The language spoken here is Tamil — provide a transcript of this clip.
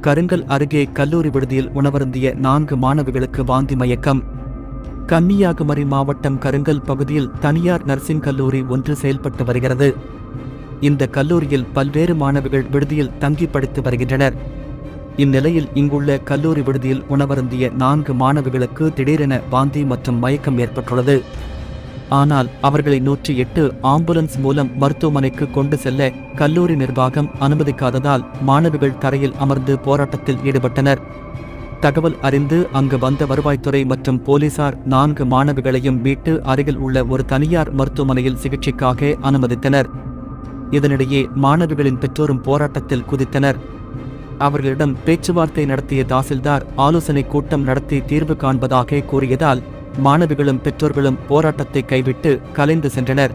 கருங்கல் அருகே கல்லூரி விடுதியில் உணவருந்திய நான்கு மாணவிகளுக்கு வாந்தி மயக்கம். கன்னியாகுமரி மாவட்டம் கருங்கல் பகுதியில் தனியார் நர்சிங் கல்லூரி ஒன்று செயல்பட்டு வருகிறது. இந்த கல்லூரியில் பல்வேறு மாணவிகள் விடுதியில் தங்கி படித்து வருகின்றனர். இந்நிலையில் இங்குள்ள கல்லூரி விடுதியில் உணவருந்திய நான்கு மாணவிகளுக்கு திடீரென வாந்தி மற்றும் மயக்கம் ஏற்பட்டுள்ளது. ஆனால் அவர்களை நூற்றி எட்டு ஆம்புலன்ஸ் மூலம் மருத்துவமனைக்கு கொண்டு செல்ல கல்லூரி நிர்வாகம் அனுமதிக்காததால் மாணவிகள் தரையில் அமர்ந்து போராட்டத்தில் ஈடுபட்டனர். தகவல் அறிந்து அங்கு வந்த வருவாய்த்துறை மற்றும் போலீசார் நான்கு மாணவிகளையும் மீட்டு அருகில் உள்ள ஒரு தனியார் மருத்துவமனையில் சிகிச்சைக்காக அனுமதித்தனர். இதனிடையே மாணவிகளின் பெற்றோரும் போராட்டத்தில் குதித்தனர். அவர்களிடம் பேச்சுவார்த்தை நடத்திய தாசில்தார் ஆலோசனை கூட்டம் நடத்தி தீர்வு காண்பதாக கூறியதால் மாணவிகளும் பெற்றோர்களும் போராட்டத்தை கைவிட்டு கலைந்து சென்றனர்.